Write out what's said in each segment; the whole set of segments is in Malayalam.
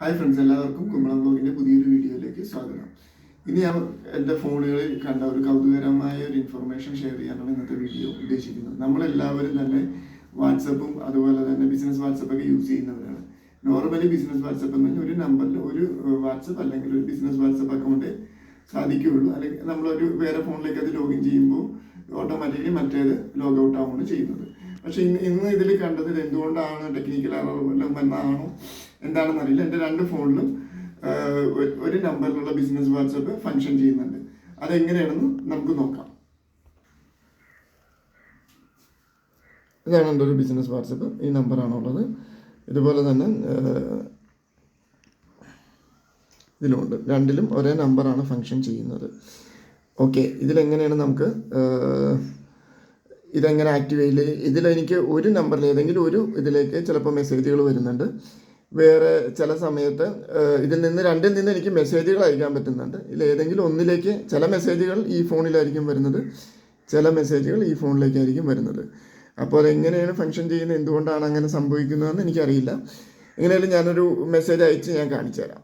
ഹായ് ഫ്രണ്ട്സ് എല്ലാവർക്കും കുമ്പളം ബ്ലോഗിന്റെ പുതിയൊരു വീഡിയോയിലേക്ക് സ്വാഗതം. ഇനി ഞാൻ എന്റെ ഫോണുകളിൽ കണ്ട ഒരു കൗതുകരമായ ഒരു ഇൻഫർമേഷൻ ഷെയർ ചെയ്യാനാണ് ഇന്നത്തെ വീഡിയോ ഉദ്ദേശിക്കുന്നത്. നമ്മളെല്ലാവരും തന്നെ വാട്സപ്പും അതുപോലെ തന്നെ ബിസിനസ് വാട്സപ്പൊക്കെ യൂസ് ചെയ്യുന്നവരാണ്. നോർമലി ബിസിനസ് വാട്സപ്പ് എന്ന് പറഞ്ഞാൽ ഒരു നമ്പറിൽ ഒരു വാട്സപ്പ് അല്ലെങ്കിൽ ഒരു ബിസിനസ് വാട്സപ്പ് അക്കൗണ്ട് സാധിക്കുകയുള്ളൂ. അല്ലെങ്കിൽ നമ്മളൊരു വേറെ ഫോണിലേക്ക് അത് ലോഗിൻ ചെയ്യുമ്പോൾ ഓട്ടോമാറ്റിക്കലി മറ്റേത് ലോഗ് ഔട്ട് ആവുകയാണ് ചെയ്യുന്നത്. പക്ഷേ ഇന്ന് ഇന്ന് ഇതിൽ കണ്ടത് എന്തുകൊണ്ടാണ് ടെക്നിക്കൽ എറർ വല്ലതും വന്നതാണോ എന്താണെന്ന് അറിയില്ല. എന്റെ രണ്ട് ഫോണിലും ഒരു- നമ്പറിലുള്ള ബിസിനസ് വാട്സപ്പ് ഫങ്ഷൻ ചെയ്യുന്നുണ്ട്. അതെങ്ങനെയാണെന്ന് നമുക്ക് നോക്കാം. ഇതാണ് എന്റെ ഒരു ബിസിനസ് വാട്സപ്പ്. ഈ നമ്പറാണുള്ളത്. ഇതുപോലെ തന്നെ ഇതിലുണ്ട്. രണ്ടിലും ഒരേ നമ്പറാണ് ഫങ്ഷൻ ചെയ്യുന്നത്. ഓക്കെ ഇതിലെങ്ങനെയാണ് നമുക്ക് ഇതെങ്ങനെ ആക്ടിവേറ്റ് ഇതിലെനിക്ക് ഒരു നമ്പറിൽ ഏതെങ്കിലും ഒരു ഇതിലേക്ക് ചിലപ്പോൾ മെസ്സേജുകൾ വരുന്നുണ്ട്. വേറെ ചില സമയത്ത് ഇതിൽ നിന്ന് രണ്ടിൽ നിന്ന് എനിക്ക് മെസ്സേജുകൾ അയക്കാൻ പറ്റുന്നുണ്ട്. ഇതിൽ ഏതെങ്കിലും ഒന്നിലേക്ക് ചില മെസ്സേജുകൾ ഈ ഫോണിലായിരിക്കും വരുന്നത്. ചില മെസ്സേജുകൾ ഈ ഫോണിലേക്കായിരിക്കും വരുന്നത്. അപ്പോൾ അതെങ്ങനെയാണ് ഫങ്ഷൻ ചെയ്യുന്നത്? എന്തുകൊണ്ടാണ് അങ്ങനെ സംഭവിക്കുന്നതെന്ന് എനിക്കറിയില്ല. എങ്ങനെയാലും ഞാനൊരു മെസ്സേജ് അയച്ച് ഞാൻ കാണിച്ചു തരാം.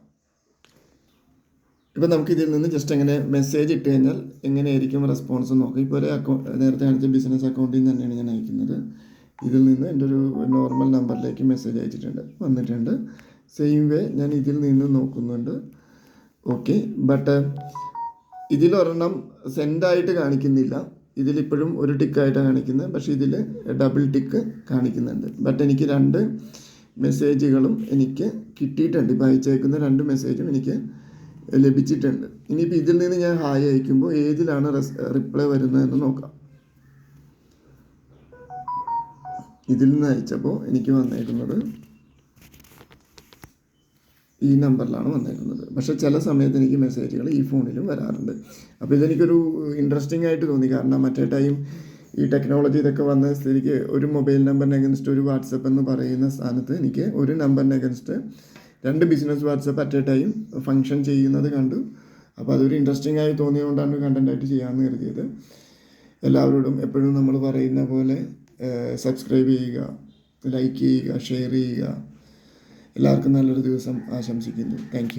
ഇപ്പം നമുക്ക് ഇതിൽ നിന്ന് ജസ്റ്റ് എങ്ങനെ മെസ്സേജ് ഇട്ട് കഴിഞ്ഞാൽ എങ്ങനെയായിരിക്കും റെസ്പോൺസ് നോക്കാം. ഇപ്പോൾ ഒരു അക്കൗണ്ട് നേരത്തെ കാണിച്ച ബിസിനസ് അക്കൗണ്ടിൽ നിന്ന് തന്നെയാണ് ഞാൻ അയക്കുന്നത്. ഇതിൽ നിന്ന് എന്റെ ഒരു നോർമൽ നമ്പറിലേക്ക് മെസ്സേജ് അയച്ചിട്ടുണ്ട്. വന്നിട്ടുണ്ട്. സെയിം വേ ഞാൻ ഇതിൽ നിന്ന് നോക്കുന്നുണ്ട്. ഓക്കെ ബട്ട് ഇതിലൊരെണ്ണം സെൻഡായിട്ട് കാണിക്കുന്നില്ല. ഇതിലിപ്പോഴും ഒരു ടിക്കായിട്ടാണ് കാണിക്കുന്നത്. പക്ഷേ ഇതിൽ ഡബിൾ ടിക്ക് കാണിക്കുന്നുണ്ട്. ബട്ട് എനിക്ക് രണ്ട് മെസ്സേജുകളും എനിക്ക് കിട്ടിയിട്ടുണ്ട്. ഇപ്പോൾ അയച്ചേക്കുന്ന രണ്ട് മെസ്സേജും എനിക്ക് ലഭിച്ചിട്ടുണ്ട്. ഇനിയിപ്പോൾ ഇതിൽ നിന്ന് ഞാൻ ഹായ് അയക്കുമ്പോൾ ഏതിലാണ് റിപ്ലൈ വരുന്നതെന്ന് നോക്കാം. ഇതിൽ നിന്ന് അയച്ചപ്പോൾ എനിക്ക് വന്നേക്കുന്നത് ഈ നമ്പറിലാണ് വന്നേക്കുന്നത്. പക്ഷേ ചില സമയത്ത് എനിക്ക് മെസ്സേജുകൾ ഈ ഫോണിലും വരാറുണ്ട്. അപ്പോൾ ഇതെനിക്കൊരു ഇൻട്രസ്റ്റിംഗ് ആയിട്ട് തോന്നി. കാരണം മറ്റേ ടൈം ഈ ടെക്നോളജി ഇതൊക്കെ വന്ന സ്ഥിതിക്ക് ഒരു മൊബൈൽ നമ്പറിന് അഗൻസ്റ്റ് ഒരു വാട്സപ്പ് എന്ന് പറയുന്ന സ്ഥാനത്ത് എനിക്ക് ഒരു നമ്പറിന് അഗൻസ്റ്റ് രണ്ട് business WhatsApp at a time function ചെയ്യുന്നത് കണ്ടു. അപ്പോൾ അതൊരു ഇൻട്രസ്റ്റിംഗ് ആയി തോന്നിയതുകൊണ്ടാണ് കണ്ടന്റായിട്ട് ചെയ്യാമെന്ന് കരുതിയത്. എല്ലാവരോടും എപ്പോഴും നമ്മൾ പറയുന്ന പോലെ സബ്സ്ക്രൈബ് ചെയ്യുക ലൈക്ക് ചെയ്യുക ഷെയർ ചെയ്യുക. എല്ലാവർക്കും നല്ലൊരു ദിവസം ആശംസിക്കുന്നു. താങ്ക്